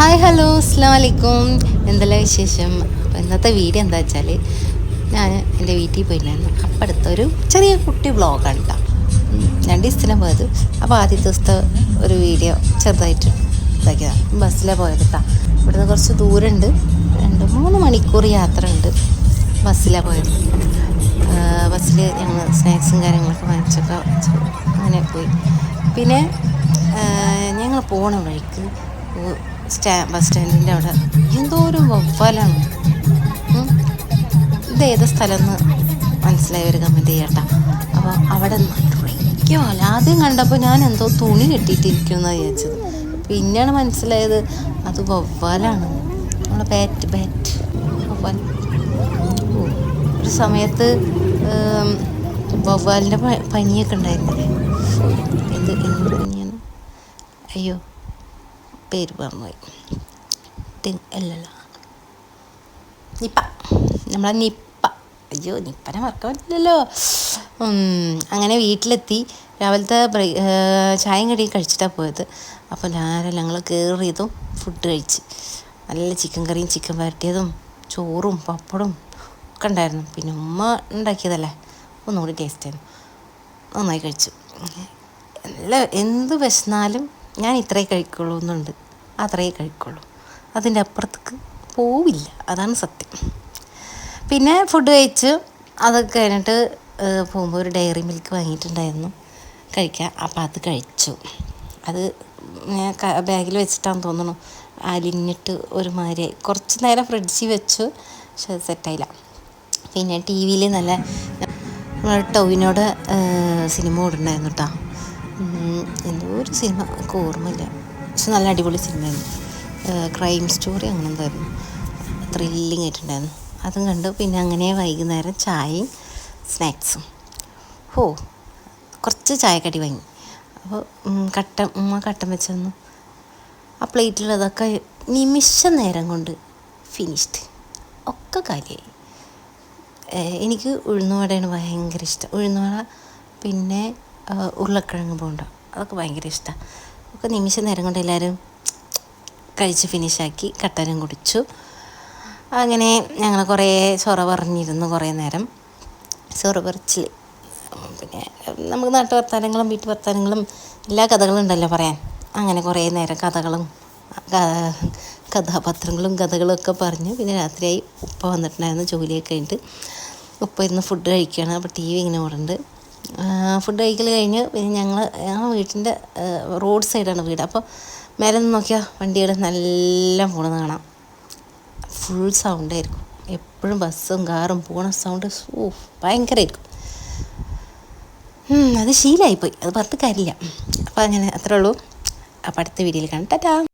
Hi hello അസ്സാം വലൈക്കും എന്തെല്ലാം വിശേഷം? അപ്പോൾ ഇന്നത്തെ വീഡിയോ എന്താ വെച്ചാൽ ഞാൻ എന്റെ വീട്ടിൽ പോയിട്ടുണ്ടായിരുന്നു അപ്പം അടുത്തൊരു ചെറിയ കുട്ടി വ്ളോഗാണ് കേട്ടോ രണ്ട് ദിവസത്തിനാണ് പോയത് അപ്പോൾ ആദ്യത്തെ ദിവസത്തെ ഒരു വീഡിയോ ചെറുതായിട്ട് ഇതാക്കിയതാണ് ബസ്സിലാണ് പോയത് കേട്ടോ ഇവിടുന്ന് കുറച്ച് ദൂരമുണ്ട് രണ്ട് മൂന്ന് മണിക്കൂർ യാത്ര ഉണ്ട് ബസ്സിലാണ് പോയത് ബസ്സിൽ ഞങ്ങൾ സ്നാക്സും കാര്യങ്ങളൊക്കെ വാങ്ങിച്ചൊക്കെ അങ്ങനെ പോയി. പിന്നെ ഞങ്ങൾ പോണ വഴിക്ക് സ്റ്റാ ബസ് സ്റ്റാൻഡിന്റെ അവിടെ. എന്തോ ഒരു വവ്വാലാണ്. ഇത് ഏത് സ്ഥലം എന്ന് മനസ്സിലായ ഒരു കമന്റ് ചെയ്യട്ടെ. അപ്പോൾ അവിടെ നിറയ്ക്കോ അല്ല ആദ്യം കണ്ടപ്പോൾ ഞാൻ എന്തോ തുണി കെട്ടിയിട്ടിരിക്കുമെന്നാണ് വിചാരിച്ചത്. പിന്നെയാണ് മനസ്സിലായത് അത് വവ്വാലാണ്. നമ്മളെ ബാറ്റ് ബാറ്റ് വവ്വാൽ. ഒരു സമയത്ത് വവ്വാലിന്റെ പനിയൊക്കെ ഉണ്ടായിരുന്നില്ലേ? എന്ത് എന്ത് പനിയാണ്? അയ്യോ. പേര് മറന്നുപോയി. ടി- അല്ലല്ല. നിപ്പ. നമ്മളെ നിപ്പ. അയ്യോ നിപ്പനെ മറക്കാൻ പറ്റില്ലല്ലോ. അങ്ങനെ വീട്ടിലെത്തി. രാവിലത്തെ ചായയും കടിയും കഴിച്ചിട്ടാണ് പോയത്. അപ്പോൾ ഞാനെല്ലാം ഞങ്ങൾ കയറിയതും ഫുഡ് കഴിച്ച്. നല്ല ചിക്കൻ കറിയും ചിക്കൻ വരട്ടിയതും ചോറും പപ്പടും ഒക്കെ ഉണ്ടായിരുന്നു. പിന്നെ ഉമ്മ ഉണ്ടാക്കിയതല്ലേ? ഒന്നുകൂടി ടേസ്റ്റ് ആയിരുന്നു. നന്നായി കഴിച്ചു. നല്ല എന്ത് വിശന്നാലും ഞാൻ ഇത്രേ കഴിക്കുള്ളൂ എന്നുണ്ട്. അത്രേ കഴിക്കുള്ളൂ. അതിന്റെ അപ്പുറത്തേക്ക് പോവില്ല. അതാണ് സത്യം. പിന്നെ ഫുഡ് കഴിച്ച് അതൊക്കെ കഴിഞ്ഞിട്ട് പോകുമ്പോൾ ഒരു ഡയറി മിൽക്ക് വാങ്ങിയിട്ടുണ്ടായിരുന്നു. കഴിക്കാം അപ്പോൾ അത് കഴിച്ചു. അത് ഞാൻ ബാഗിൽ വെച്ചിട്ടാന്ന് തോന്നുന്നു. അലിഞ്ഞിട്ട് ഒരുമാതിരി കുറച്ച് നേരം ഫ്രിഡ്ജിൽ വെച്ചു. പക്ഷെ അത് സെറ്റായില്ല പിന്നെ ടി വിയിൽ നല്ല ടൗവിനോട് സിനിമ ഓടുണ്ടായിരുന്നു കേട്ടോ എന്തോ ഒരു സിനിമ എനിക്ക് ഓർമ്മയില്ല. പക്ഷെ നല്ല അടിപൊളി സിനിമയായിരുന്നു. ക്രൈം സ്റ്റോറി അങ്ങനെ എന്തായിരുന്നു ത്രില്ലിങ് ആയിട്ടുണ്ടായിരുന്നു. അതും കണ്ടു. പിന്നെ അങ്ങനെ വൈകുന്നേരം ചായയും സ്നാക്സും ഹോ കുറച്ച് ചായക്കടി വാങ്ങി. അപ്പോൾ കട്ട ഉമ്മ കട്ടൻ വെച്ചെന്നു. ആ പ്ലേറ്റിലുള്ളതൊക്കെ നിമിഷ നേരം കൊണ്ട് ഫിനിഷ്ഡ് ഒക്കെ കാര്യമായി എനിക്ക് ഉഴുന്നുവടയാണ് ഭയങ്കര ഇഷ്ടം. ഉഴുന്നുവട പിന്നെ ഉരുളക്കിഴങ്ങ് ബോണ്ട. അതൊക്കെ ഭയങ്കര ഇഷ്ടമാണ് ഒക്കെ നിമിഷ നേരം കൊണ്ട് എല്ലാവരും കഴിച്ച് ഫിനിഷാക്കി കട്ടനും കുടിച്ചു. അങ്ങനെ ഞങ്ങൾ കുറേ ചൊറ പറഞ്ഞിരുന്നു കുറേ നേരം. ചൊറ പറിച്ചിൽ പിന്നെ നമുക്ക് നാട്ടു വർത്താനങ്ങളും വീട്ടു വർത്താനങ്ങളും എല്ലാ കഥകളും ഉണ്ടല്ലോ പറയാൻ. അങ്ങനെ കുറേ നേരം കഥകളും കഥാപാത്രങ്ങളും കഥകളും ഒക്കെ പറഞ്ഞ്. പിന്നെ രാത്രിയായി ഉപ്പ വന്നിട്ടുണ്ടായിരുന്നു ജോലിയൊക്കെ കഴിഞ്ഞിട്ട്. ഉപ്പ ഇരുന്ന് ഫുഡ് കഴിക്കുകയാണ്. അപ്പോൾ ടി വി ഇങ്ങനെ ഓടുന്നുണ്ട്. ഫുഡ് കഴിക്കൽ കഴിഞ്ഞ് പിന്നെ ഞങ്ങൾ ഞങ്ങൾ വീട്ടിന്റെ റോഡ് സൈഡാണ് വീട്. അപ്പോൾ മേലെ നിന്ന് നോക്കിയാൽ വണ്ടികൾ നല്ല പോണെന്ന് കാണാം. ഫുൾ സൗണ്ടായിരിക്കും എപ്പോഴും ബസ്സും കാറും പോണ സൗണ്ട് ഓ ഭയങ്കരമായിരിക്കും അത് ശീലമായിപ്പോയി അത് പറഞ്ഞിട്ട് കാര്യമില്ല. അപ്പോൾ അങ്ങനെ അത്രേ ഉള്ളൂ. അപ്പോൾ അടുത്ത വീഡിയോയിൽ കാണാം. ടാറ്റാ!